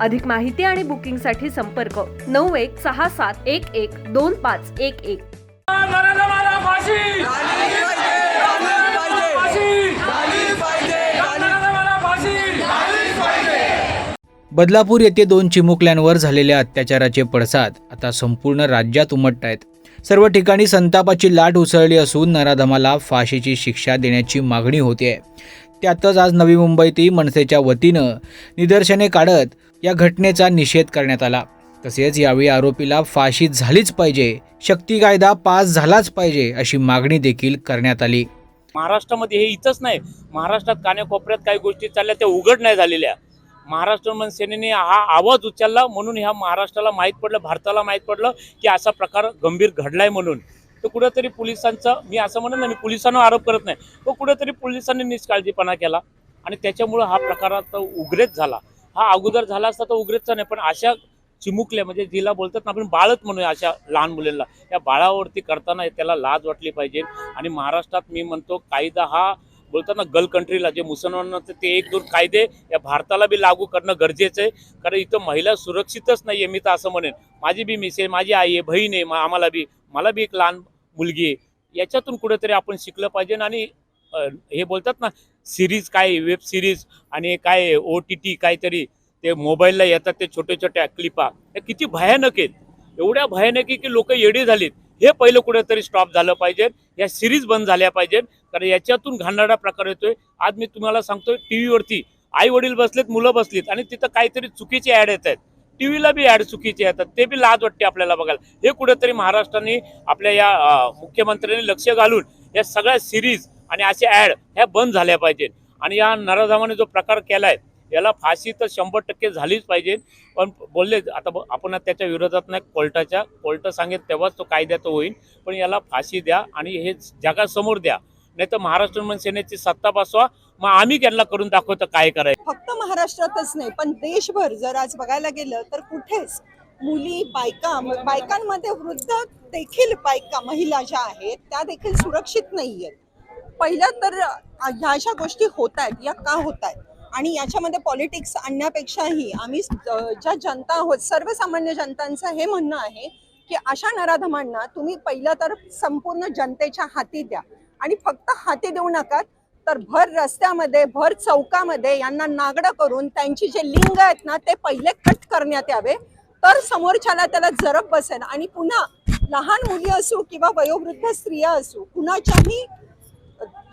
अधिक माहिती आणि बुकिंगसाठी संपर्क नऊ एक सहा सात एक एक दोन पाच एक एक. बदलापूर येथे दोन चिमुकल्यांवर झालेल्या अत्याचाराचे पडसाद आता संपूर्ण राज्यात उमटत आहेत. सर्व ठिकाणी संतापाची लाट उसळली असून नराधमाला फाशीची शिक्षा देण्याची मागणी होते त्यातच आज नवी मुंबईतही मनसेच्या वतीनं निदर्शने काढत या घटनेचा निषेध करण्यात आला. तसेच यावेळी आरोपीला फाशी झालीच पाहिजे शक्ती कायदा पास झालाच पाहिजे अशी मागणी देखील करण्यात आली. महाराष्ट्रामध्ये हे इथंच नाही. महाराष्ट्रात कानेकोपऱ्यात काही गोष्टी चालल्या त्या उघड नाही झालेल्या. महाराष्ट्र सेनेने हा आवाज उचलला म्हणून ह्या महाराष्ट्राला माहीत पडलं भारताला माहीत पडलं की असा प्रकार गंभीर घडलाय म्हणून. तर कुठेतरी पोलिसांचं मी असं म्हणत नाही मी पोलिसांना आरोप करत नाही पण कुठेतरी पोलिसांनी निष्काळजीपणा केला आणि त्याच्यामुळं हा प्रकार आता उग्रेच झाला. हा अगोदर झाला असता तर उग्रेचचा नाही पण अशा चिमुकल्या म्हणजे जिला बोलतात ना आपण बाळच म्हणूया अशा लहान मुलींना. या बाळावरती करताना त्याला लाज वाटली पाहिजे. आणि महाराष्ट्रात मी म्हणतो कायदा हा बोलतात ना गल कंट्रीला जे मुसलमानांचं ते एक दोन कायदे या भारताला बी लागू करणं गरजेचं आहे. कारण इथं महिला सुरक्षितच नाही आहे मी तर असं म्हणेन. माझी बी मिस आहे माझी आई आहे बहीण आहे मा- आम्हाला बी मला बी एक लहान मुलगी आहे. याच्यातून कुठेतरी आपण शिकलं पाहिजे आणि हे बोलतात ना सिरीज काय वेब सिरीज आणि काय ओ टी टी काहीतरी ते मोबाईलला येतात ते छोटे छोट्या क्लिपा हे किती भयानक आहेत. एवढ्या भयानक आहे की लोक येडी झालीत. हे पहिलं कुठेतरी स्टॉप झालं पाहिजे. या सिरीज बंद झाल्या पाहिजेत. कारण याच्यातून घालणारा प्रकार येतोय. आज मी तुम्हाला सांगतोय टी व्हीवरती आई वडील बसलेत मुलं बसलीत आणि तिथं काहीतरी चुकीचे ॲड येत आहेत. टी व्हीला बी ॲड चुकीचे येतात. ते बी लाज वाटते आपल्याला बघायला. हे कुठेतरी महाराष्ट्राने आपल्या या मुख्यमंत्र्यांनी लक्ष घालून या सगळ्या सिरीज आणि असे ॲड ह्या बंद झाल्या पाहिजेत. आणि या नराधामाने जो प्रकार केला आहे याला फाशी तर शंभर टक्के झालीच पाहिजे. पण बोलले आता आपण त्याच्या विरोधात नाही कोर्टाच्या कोर्ट सांगेल तेव्हाच तो कायद्यात होईल. पण याला फाशी द्या आणि हे जगासमोर द्या. नाही तर महाराष्ट्र सेनेची सत्ता बसवा. मग आम्ही त्यांना करून दाखवतो काय करायचं. फक्त महाराष्ट्रातच नाही पण देशभर जर आज बघायला गेलं तर कुठेच मुली बायका बायकांमध्ये वृद्ध देखील बायका महिला ज्या आहेत त्या देखील सुरक्षित नाही आहेत पहिलं तर ह्या अशा गोष्टी होत आहेत या का होत आहेत आणि याच्यामध्ये पॉलिटिक्स आणण्यापेक्षाही आम्ही ज्या जनता आहोत सर्वसामान्य जनतांचं हे म्हणणं आहे की अशा नराधमांना तुम्ही पहिलं तर संपूर्ण जनतेच्या हाती द्या. आणि फक्त हाती देऊ नका तर भर रस्त्यामध्ये भर चौकामध्ये यांना नागडं करून त्यांची जे लिंग आहेत ना ते पहिले कट करण्यात यावे. तर समोरच्याला त्याला जरब बसेल. आणि पुन्हा लहान मुली असो किंवा वयोवृद्ध स्त्रिया असो कुणाच्याही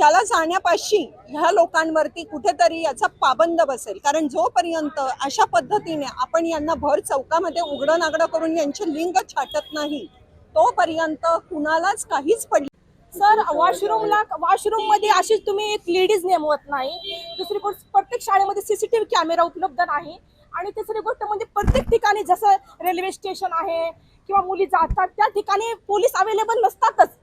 ह्याला जाण्यापाशी ह्या लोकांवरती कुठेतरी याचा पाबंद बसेल. कारण जोपर्यंत अशा पद्धतीने आपण यांना भर चौकामध्ये उघडं नागडं करून यांचे लिंग छाटत नाही तोपर्यंत कुणालाच काहीच पडलं सर वॉशरूमला वॉशरूममध्ये अशीच तुम्ही एक लेडीज नेमवत नाही. दुसरी गोष्ट प्रत्येक शाळेमध्ये सीसीटीव्ही कॅमेरा उपलब्ध नाही. आणि तिसरी गोष्ट म्हणजे प्रत्येक ठिकाणी जसं रेल्वे स्टेशन आहे किंवा मुली जातात त्या ठिकाणी पोलीस अवेलेबल नसतातच.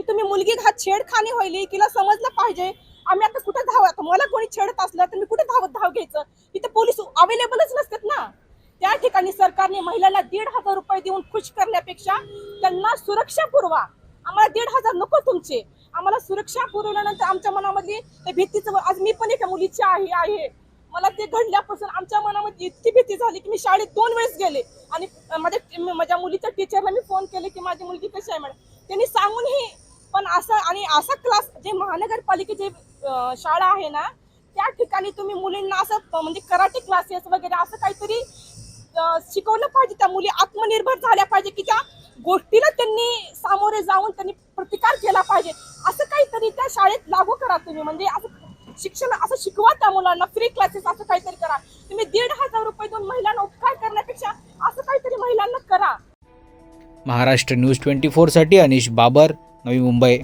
की तुम्ही मुलगी घात छेडखानी होईल तिला समजलं पाहिजे. आम्ही आता कुठे धाव आता मला कोणी छेडत असलं तर मी कुठे धावत धाव घ्यायचं? इथं पोलीस अवेलेबलच नसतात ना. त्या ठिकाणी सरकारने महिलांना दीड हजार रुपये देऊन खुश करण्यापेक्षा त्यांना सुरक्षा पुरवा. आम्हाला दीड हजार नको तुमचे. आम्हाला सुरक्षा पुरवल्यानंतर आमच्या मनामधली ते भीतीचं आज मी पण एका मुलीची आहे आहे. मला ते घडल्यापासून आमच्या मनामध्ये इतकी भीती झाली की मी शाळेत दोन वेळेस गेले. आणि माझ्या माझ्या मुलीच्या टीचरला मी फोन केले की माझी मुलगी कशी आहे मॅडम त्यांनी सांगूनही पण असं आणि असा क्लास जे महानगरपालिकेचे शाळा आहे ना त्या ठिकाणी तुम्ही मुलींना असं म्हणजे कराटे क्लासेस वगैरे असं काहीतरी शिकवलं पाहिजे. त्या मुली आत्मनिर्भर झाल्या पाहिजे की त्या गोष्टीला त्यांनी सामोरे जाऊन त्यांनी प्रतिकार केला पाहिजे. असं काहीतरी त्या शाळेत लागू करा तुम्ही. म्हणजे असं शिक्षण असं शिकवा त्या मुलांना. फ्री क्लासेस असं काहीतरी करा. तुम्ही दीड हजार रुपये देऊन महिलांना उपकार करण्यापेक्षा असं काहीतरी महिलांना करा. महाराष्ट्र न्यूज ट्वेंटी फोरसाठी अनिश बाबर. नवी मुंबई